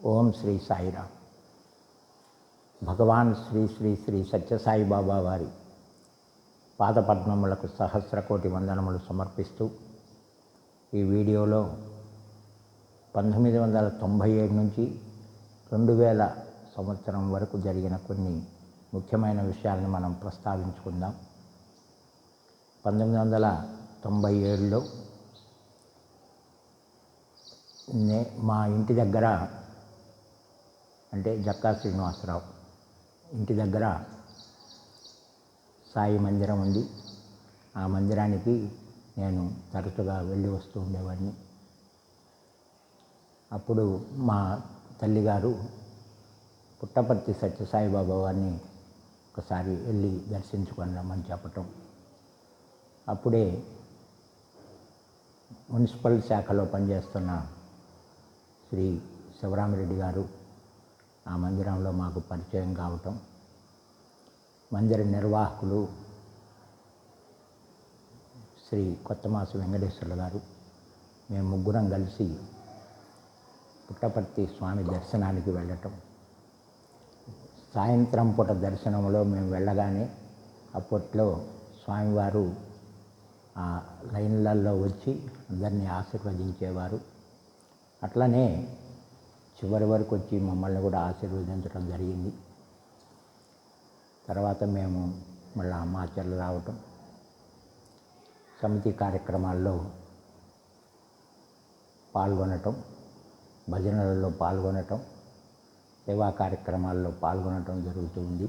ఓం శ్రీ సాయిరామ్. భగవాన్ శ్రీ శ్రీ శ్రీ సత్యసాయి బాబా వారి పాదపద్మములకు సహస్ర కోటి వందనములు సమర్పిస్తూ ఈ వీడియోలో పంతొమ్మిది వందల తొంభై ఏడు నుంచి రెండు వేల సంవత్సరం వరకు జరిగిన కొన్ని ముఖ్యమైన విషయాలను మనం ప్రస్తావించుకుందాం. పంతొమ్మిది వందల తొంభై ఏడులో నే మా ఇంటి దగ్గర అంటే జక్కా శ్రీనివాసరావు. ఇంటి దగ్గర సాయి మందిరం ఉంది. ఆ మందిరానికి నేను తరచుగా వెళ్ళి వస్తూ ఉండేవాడిని. అప్పుడు మా తల్లిగారు పుట్టపర్తి సత్యసాయిబాబా వారిని ఒకసారి వెళ్ళి దర్శించుకొని రమ్మని చెప్పటం. అప్పుడే మున్సిపల్ శాఖలో పనిచేస్తున్న శ్రీ శివరామరెడ్డి గారు ఆ మందిరంలో మాకు పరిచయం కావటం మందిర నిర్వాహకులు శ్రీ కొత్తమాస వెంకటేశ్వర్లు గారు మేము ముగ్గురం కలిసి పుట్టపర్తి స్వామి దర్శనానికి వెళ్ళటం. సాయంత్రం పూట దర్శనంలో మేము వెళ్ళగానే అప్పట్లో స్వామివారు ఆ లైన్లలో వచ్చి అందరినీ ఆశీర్వదించేవారు. అట్లనే చివరి వరకు వచ్చి మమ్మల్ని కూడా ఆశీర్వదించడం జరిగింది. తర్వాత మేము మళ్ళీ అమ్మాచర్లు రావటం సమితి కార్యక్రమాల్లో పాల్గొనటం భజనలలో పాల్గొనటం సేవా కార్యక్రమాల్లో పాల్గొనటం జరుగుతుంది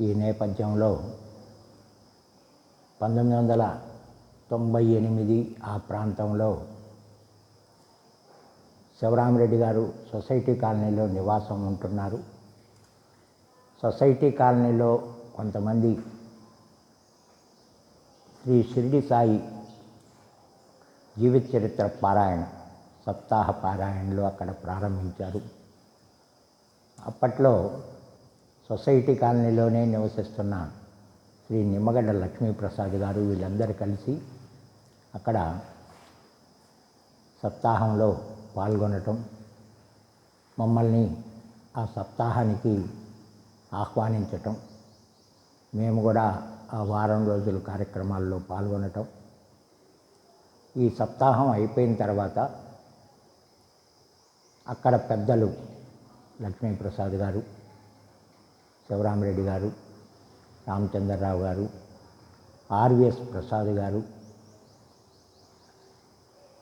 ఈ నేపథ్యంలో పంతొమ్మిది వందల తొంభై ఎనిమిది ఆ ప్రాంతంలో శివరామరెడ్డి గారు సొసైటీ కాలనీలో నివాసం ఉంటున్నారు. సొసైటీ కాలనీలో కొంతమంది శ్రీ షిరిడి సాయి జీవిత చరిత్ర పారాయణ సప్తాహ పారాయణలు అక్కడ ప్రారంభించారు. అప్పట్లో సొసైటీ కాలనీలోనే నివసిస్తున్న శ్రీ నిమ్మగడ్డ లక్ష్మీప్రసాద్ గారు వీళ్ళందరూ కలిసి అక్కడ సప్తాహంలో పాల్గొనటం మమ్మల్ని ఆ సప్తాహానికి ఆహ్వానించటం మేము కూడా ఆ వారం రోజుల కార్యక్రమాల్లో పాల్గొనటం. ఈ సప్తాహం అయిపోయిన తర్వాత అక్కడ పెద్దలు లక్ష్మీప్రసాద్ గారు శివరామరెడ్డి గారు రామచంద్రరావు గారు ఆర్విఎస్ ప్రసాద్ గారు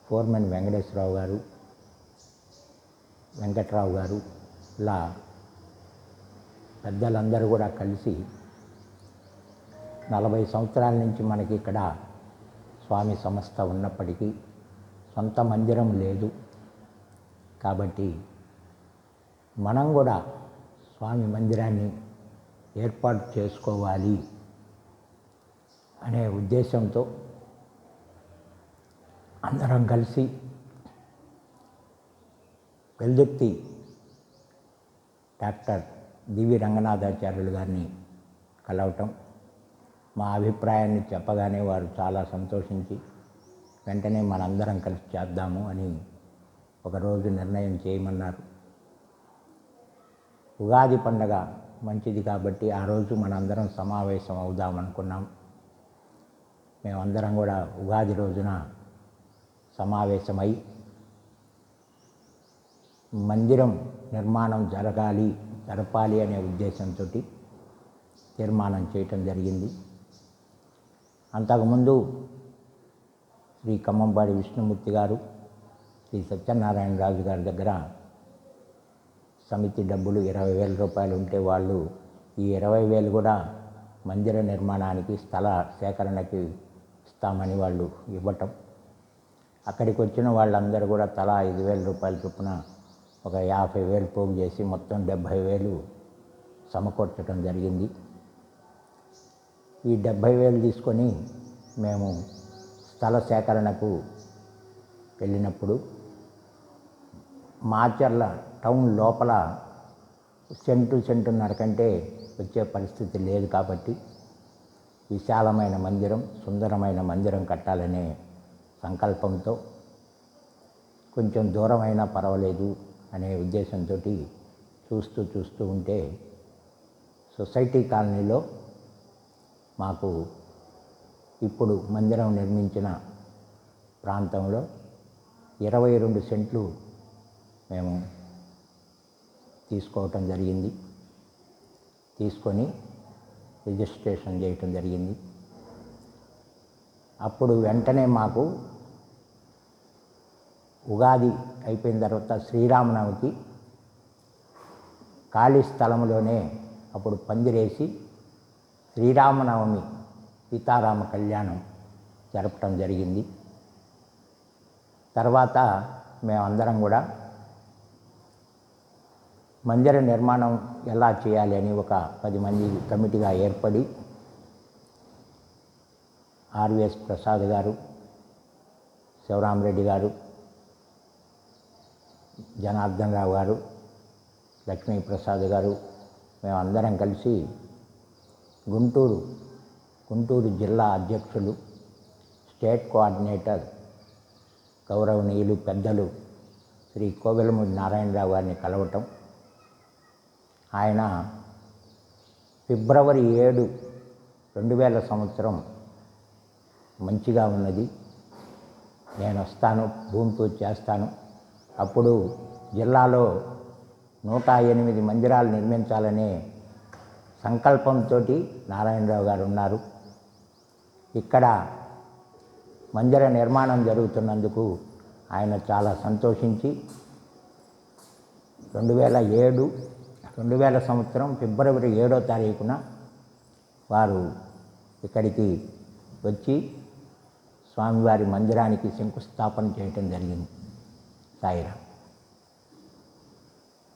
ఫోర్మన్ వెంకటేశ్వరరావు గారు వెంకట్రావు గారు ఇలా పెద్దలందరూ కూడా కలిసి నలభై సంవత్సరాల నుంచి మనకి ఇక్కడ స్వామి సంస్థ ఉన్నప్పటికీ సొంత మందిరం లేదు. కాబట్టి మనం కూడా స్వామి మందిరాన్ని ఏర్పాటు చేసుకోవాలి అనే ఉద్దేశంతో అందరం కలిసి వెల్దుర్తి డాక్టర్ దివి రంగనాథాచార్యులు గారిని కలవటం. మా అభిప్రాయాన్ని చెప్పగానే వారు చాలా సంతోషించి వెంటనే మనందరం కలిసి చేద్దాము అని ఒకరోజు నిర్ణయం చేయమన్నారు. ఉగాది పండగ మంచిది కాబట్టి ఆ రోజు మనందరం సమావేశం అవుదాం అనుకున్నాం. మేమందరం కూడా ఉగాది రోజున సమావేశమై మందిరం నిర్మాణం జరగాలి జరపాలి అనే ఉద్దేశంతో తీర్మానం చేయటం జరిగింది. అంతకుముందు శ్రీ కమ్మంపాడి విష్ణుమూర్తి గారు శ్రీ సత్యనారాయణ రాజు గారి దగ్గర సమితి డబ్బులు ఇరవై వేల రూపాయలు ఉంటే వాళ్ళు ఈ ఇరవై వేలు కూడా మందిర నిర్మాణానికి స్థల సేకరణకి ఇస్తామని వాళ్ళు ఇవ్వటం. అక్కడికి వచ్చిన వాళ్ళందరూ కూడా తలా ఐదు వేల రూపాయల చొప్పున ఒక యాభై వేలు పోగు చేసి మొత్తం డెబ్భై వేలు సమకూర్చడం జరిగింది. ఈ డెబ్భై వేలు తీసుకొని మేము స్థల సేకరణకు వెళ్ళినప్పుడు మాచర్ల టౌన్ లోపల సెంటు సెంటున్నర కంటే వచ్చే పరిస్థితి లేదు కాబట్టి విశాలమైన మందిరం సుందరమైన మందిరం కట్టాలనే సంకల్పంతో కొంచెం దూరమైనా పర్వాలేదు. అనే ఉద్దేశంతో చూస్తూ చూస్తూ ఉంటే సొసైటీ కాలనీలో మాకు ఇప్పుడు మందిరం నిర్మించిన ప్రాంతంలో ఇరవై రెండు సెంట్లు మేము తీసుకోవటం జరిగింది. తీసుకొని రిజిస్ట్రేషన్ చేయటం జరిగింది. అప్పుడు వెంటనే మాకు ఉగాది అయిపోయిన తర్వాత శ్రీరామనవమికి ఖాళీ స్థలంలోనే అప్పుడు పందిరేసి శ్రీరామనవమి సీతారామ కళ్యాణం జరపటం జరిగింది. తర్వాత మేమందరం కూడా మందిర నిర్మాణం ఎలా చేయాలి అని ఒక పది మంది కమిటీగా ఏర్పడి ఆర్విఎస్ ప్రసాద్ గారు శివరామరెడ్డి గారు జనార్దన్ రావు గారు లక్ష్మీప్రసాద్ గారు మేమందరం కలిసి గుంటూరు గుంటూరు జిల్లా అధ్యక్షులు స్టేట్ కోఆర్డినేటర్ గౌరవనీయులు పెద్దలు శ్రీ కోవెలమూడి నారాయణరావు గారిని కలవటం. ఆయన ఫిబ్రవరి ఏడు రెండు వేల సంవత్సరం మంచిగా ఉన్నది. నేను వస్తాను భూమి పూజ చేస్తాను. అప్పుడు జిల్లాలో నూట ఎనిమిది మందిరాలు నిర్మించాలనే సంకల్పంతో నారాయణరావు గారు ఉన్నారు. ఇక్కడ మందిర నిర్మాణం జరుగుతున్నందుకు ఆయన చాలా సంతోషించి రెండు వేల ఏడు రెండు వేల సంవత్సరం ఫిబ్రవరి ఏడో తారీఖున వారు ఇక్కడికి వచ్చి స్వామివారి మందిరానికి శంకుస్థాపన చేయటం జరిగింది. సాయిరామ్